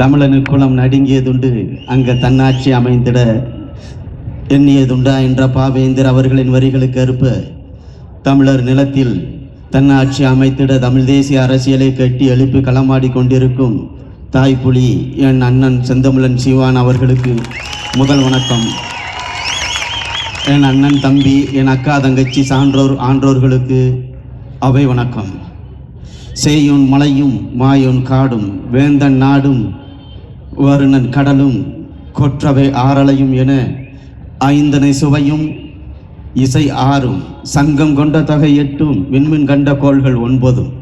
தமிழனு குலம் நடுங்கியதுண்டு அங்க தன்னாட்சி அமைந்திட எண்ணியதுண்டா என்ற பாவேந்தர் அவர்களின் வரிகளுக்கு அறுப்ப தமிழர் நிலத்தில் தன்னாட்சி அமைத்திட தமிழ் தேசிய அரசியலை கட்டி எழுப்பி களமாடி கொண்டிருக்கும் தாய்ப்புலி என் அண்ணன் செந்தமிழன் சிவான் அவர்களுக்கு முதல் வணக்கம். என் அண்ணன் தம்பி என் அக்கா தங்கச்சி சான்றோர் ஆன்றோர்களுக்கு அவை வணக்கம். செய்யுன் மலையும் மாயுன் காடும் வேந்தன் நாடும் வருணன் கடலும் கொற்றவை ஆறலையும் என ஐந்தனை சுவையும் இசை ஆறும் சங்கம் கொண்ட தொகை எட்டும் விண்மின் கண்ட கோள்கள் ஒன்பதும்.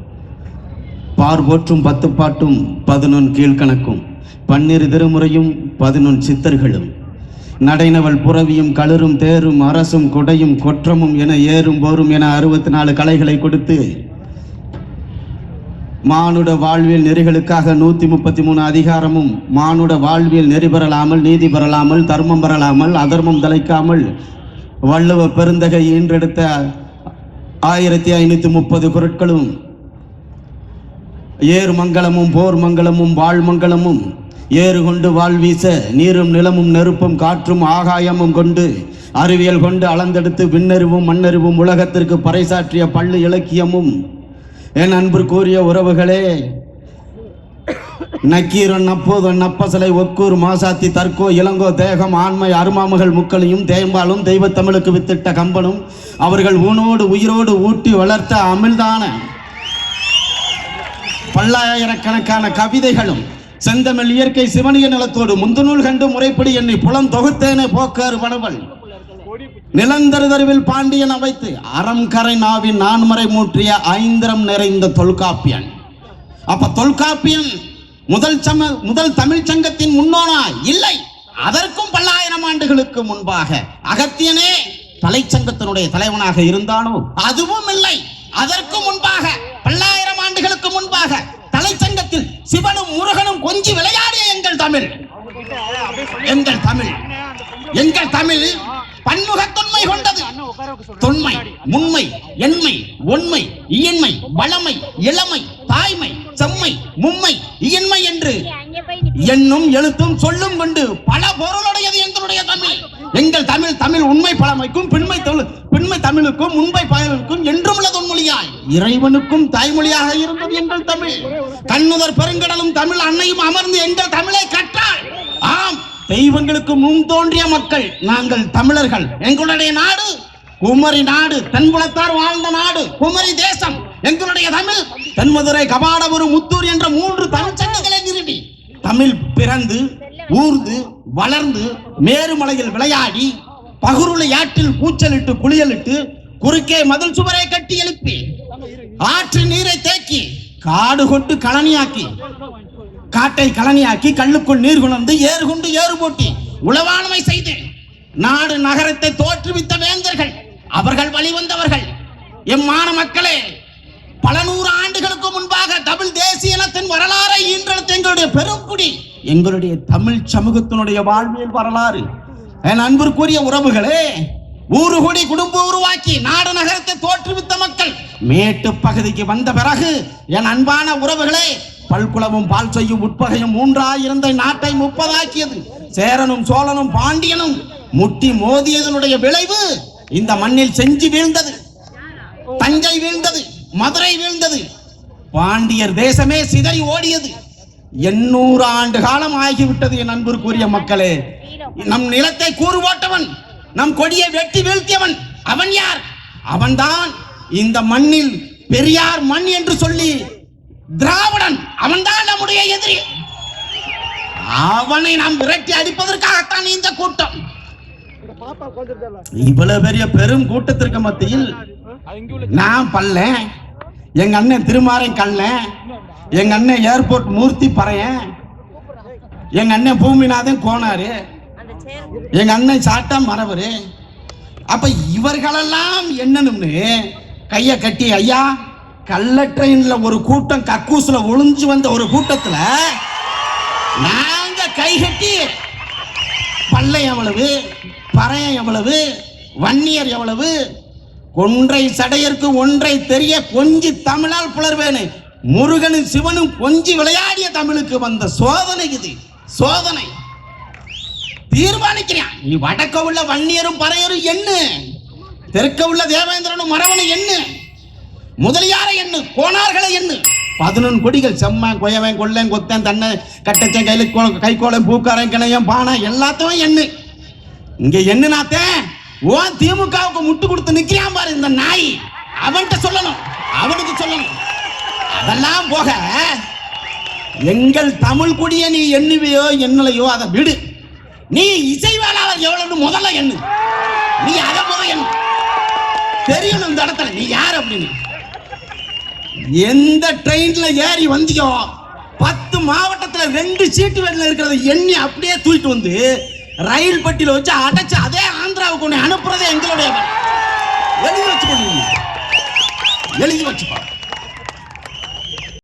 பார்போற்றும் பத்து பாட்டும் பதினொன் கீழ்கணக்கும். பன்னிரு திருமுறையும் பதினொன் சித்தர்களும். நடைனவள் புறவியும் களரும் தேரும் அரசும் குடையும் கொற்றமும் என ஏறும் போரும் என அறுபத்தி நாலு கலைகளை கொடுத்து மானுட வாழ்வியல் நெறிகளுக்காக நூத்தி முப்பத்தி மூணு அதிகாரமும் மானுட வாழ்வியல் நெறி பெறலாமல் நீதி பெறலாமல் தர்மம் பெறலாமல் அதர்மம் தலைக்காமல் வள்ளுவ பெருந்தகை ஈன்றெடுத்த ஆயிரத்தி ஐநூற்றி முப்பது பொருட்களும் ஏறு மங்களமும் போர் மங்களமும் வாழ்மங்களமும் ஏறு கொண்டு வாழ் வீச நீரும் நிலமும் நெருப்பும் காற்றும் ஆகாயமும் கொண்டு அறிவியல் கொண்டு அளந்தெடுத்து விண்ணறிவும் மண்ணறிவும் உலகத்திற்கு பறைசாற்றிய பள்ளு இலக்கியமும் என் அன்பு கூறிய உறவுகளே நக்கீரன் நப்போதன் நப்பசலை ஒக்கூர் மாசாத்தி தற்கோ இளங்கோ தேகம் ஆண்மை அருமாமகள் முக்களையும் தேம்பாலும் தெய்வத்தமிழுக்கு வித்திட்ட கம்பனும் அவர்கள் ஊனோடு உயிரோடு ஊட்டி வளர்த்த அமிழ்தான பல்லாயிரக்கணக்கான கவிதைகளும் செந்தமிழ் இயற்கை சிவனிய நிலத்தோடு முந்துநூல் கண்டு முறைப்படி என்னை புலம் தொகுத்தேனே போக்காறு வனவள் நிலந்தருதருவில் பாண்டியன் அவைத்து அறம் கரை நாவின் நான்மறை மூற்றிய ஐந்திரம் நிறைந்த தொல்காப்பியன். அப்ப தொல்காப்பியன் முதல் சம முதல் தமிழ் சங்கத்தின் முன்னோனா? இல்லை. அதற்கும் பல்லாயிரம் ஆண்டுகளுக்கு முன்பாக அகத்தியனே தலைச்சங்கத்தினுடைய தலைவனாக இருந்தானோ? அதுவும் இல்லை. அதற்கு முன்பாக பல்லாயிரம் ஆண்டுகளுக்கு முன்பாக தலைச்சங்கத்தில் சிவனும் முருகனும் கொஞ்சி விளையாடிய எங்கள் தமிழ். எங்கள் தமிழ். எங்கள் தமிழ். பன்முகத்தொன்மை கொண்டது. தொன்மை முன்மை எண்மை ஒன்மை இயன்மை வளமை இளமை தாய்மை செம்மை மும்மை இயன்மை என்று எண்ணும் எழுத்தும் சொல்லும் கொண்டு பல பொருளுடையது எங்களுடைய தமிழ். எங்கள் தமிழ் தமிழ் உண்மை பழமைக்கும் பின்மை தொழு பின்மை தமிழுக்கும் உண்மை பயனுக்கும் என்றும் உள்ள தொன்மொழியாய் இறைவனுக்கும் தாய்மொழியாக இருந்தது எங்கள் தமிழ். கண்ணுதர் பெருங்கடலும் தமிழ் அன்னையும் அமர்ந்து எங்கள் தமிழை கற்றாள் ஆம் தெய்வங்களுக்கு முன் தோன்றிய மக்கள் நாங்கள் தமிழர்கள். எங்களுடைய நாடு குமரி நாடு தென்புலத்தார் வாழ்ந்த நாடு குமரி தேசம். எங்களுடைய தமிழ் தென்மதுரை கபாடபுரம் முத்தூர் என்ற மூன்று தமிழ்ச்சங்கங்களை நிறுவி தமிழ் பிறந்து ஊர்ந்து வளர்ந்து மேருமலையில் விளையாடி பகுருளை ஆற்றில் கூச்சலிட்டு குளியலிட்டு குறுக்கே மதில் சுவரை கட்டி எழுப்பி ஆற்று நீரை தேக்கி காடு கொட்டு கழனியாக்கி காட்டை கலனியாக்கி கல்லுக்குள் நீர் குணர்ந்து ஏறு கொண்டு ஏறு போட்டி. உளவாண்மை செய்து நாடு நகரத்தை தோற்றுவித்த வேந்தர்கள் அவர்கள் வழிவந்தவர்கள் எம்மான மக்களே பல நூறு ஆண்டுகளுக்கு முன்பாக தமிழ் தேசிய இனத்தின் வரலாறை ஈன்றெடுத்த எங்களுடைய பெருங்குடி எங்களுடைய தமிழ் சமூகத்தினுடைய வாழ்வியல் வரலாறு. என் அன்பிற்குரிய உறவுகளே ஊரு கூடி குடும்பம் உருவாக்கி நாடு நகரத்தை தோற்றுவித்த மக்கள் மேட்டு பகுதிக்கு வந்த பிறகு என் அன்பான உறவுகளே பல்குளமும் பால் செய்யும் உட்பகையும் மூன்றாயிருந்த நாட்டை முப்பதாக்கியது. சேரனும் சோழனும் பாண்டியனும் முட்டி மோதியதனுடைய விளைவு இந்த மண்ணில் செஞ்சு வீழ்ந்தது. தஞ்சை வீழ்ந்தது மதுரை வீழ்ந்தது. பாண்டியர் தேசமே சிதறி ஓடியது. எண்ணூறு ஆண்டு காலம் ஆகிவிட்டது என் அன்பிற்குரிய மக்களே. நம் நிலத்தை கூறு போட்டவன் நம் கொடியை வெட்டி வீழ்த்தியவன் அவன் யார்? அவன்தான் இந்த மண்ணில் பெரியார் மண் என்று சொல்லி திராவிடன் அவன்தான் நம்முடைய எதிரி. அவனை நாம் விரட்டி அடிப்பதற்காகத்தான் இந்த கூட்டம். இவ்வளவு பெரிய பெரும் கூட்டத்திற்கு மத்தியில் நான் பல்ல எங்க அண்ணன் திருமாறன் கல்ல எங்க அண்ணன் ஏர்போர்ட் மூர்த்தி பறையன். எங்க அண்ணன் பூமிநாதன் கோனாரு. எங்க அண்ணன் சாட்டா மரவரு அப்ப இவர்களெல்லாம் என்னன்னு கைய கட்டி ஐயா கள்ள ட்ரெயின்ல ஒரு கூட்டம் கக்கூசுல ஒளிஞ்சு வந்த ஒரு கூட்டத்துல நாங்க கைகட்டி பல்லை எவ்வளவு பறையம் எவ்வளவு வன்னியர் எவ்வளவு ஒன்றை சடையற்கு ஒன்றை தெரிய கொஞ்சி தமிழால் புலர்வேனு. முருகனும் சிவனும் கொஞ்சி விளையாடிய தமிழுக்கு வந்த சோதனை இது சோதனை. தீர்மானிக்கிறேன். நீ வடக்க உள்ள வன்னியரும் பறையரும் என்ன? தெற்க உள்ள தேவேந்திரனும் மரவனும் என்ன? முதலியாரை எண்ணு கோணார்களை எண்ணு. பதினொன்று கொடிகள் செம்மன் கொயவன் கொள்ளன் கொத்தன் தன்னை கட்டச்சன் கையில் கோ- கைக்கோளம் பூக்காரன் கிணையம் பானை எல்லாத்தையும் எண்ணு. இங்கே எண்ணுனாத்தேன் ஓ திமுகவுக்கு முட்டு கொடுத்து நிற்கிறான் பாரு இந்த நாய். அவன்கிட்ட சொல்லணும் அவனுக்கு சொல்லணும். அதெல்லாம் போக எங்கள் தமிழ் குடிய நீ எண்ணுவையோ எண்ணலையோ அதை விடு. நீ இசைவாளர் எவ்வளவு முதல்ல எண்ணு. நீ அதை முதல் எண்ணு. தெரியணும் இந்த இடத்துல நீ யார் அப்படின்னு. எந்த ட்ரெயின்ல ஏறி வந்தியோ பத்து மாவட்டத்துல ரெண்டு சீட்டு வேட்டில் இருக்கிறத எண்ணி அப்படியே தூக்கிட்டு வந்து ரயில் பட்டியில் வச்சு அடைச்சு அதே ஆந்திராவுக்கு ஒன்று அனுப்புறதே எங்களுடைய எழுதி வச்சுக்கோ எழுதி வச்சுப்பாங்க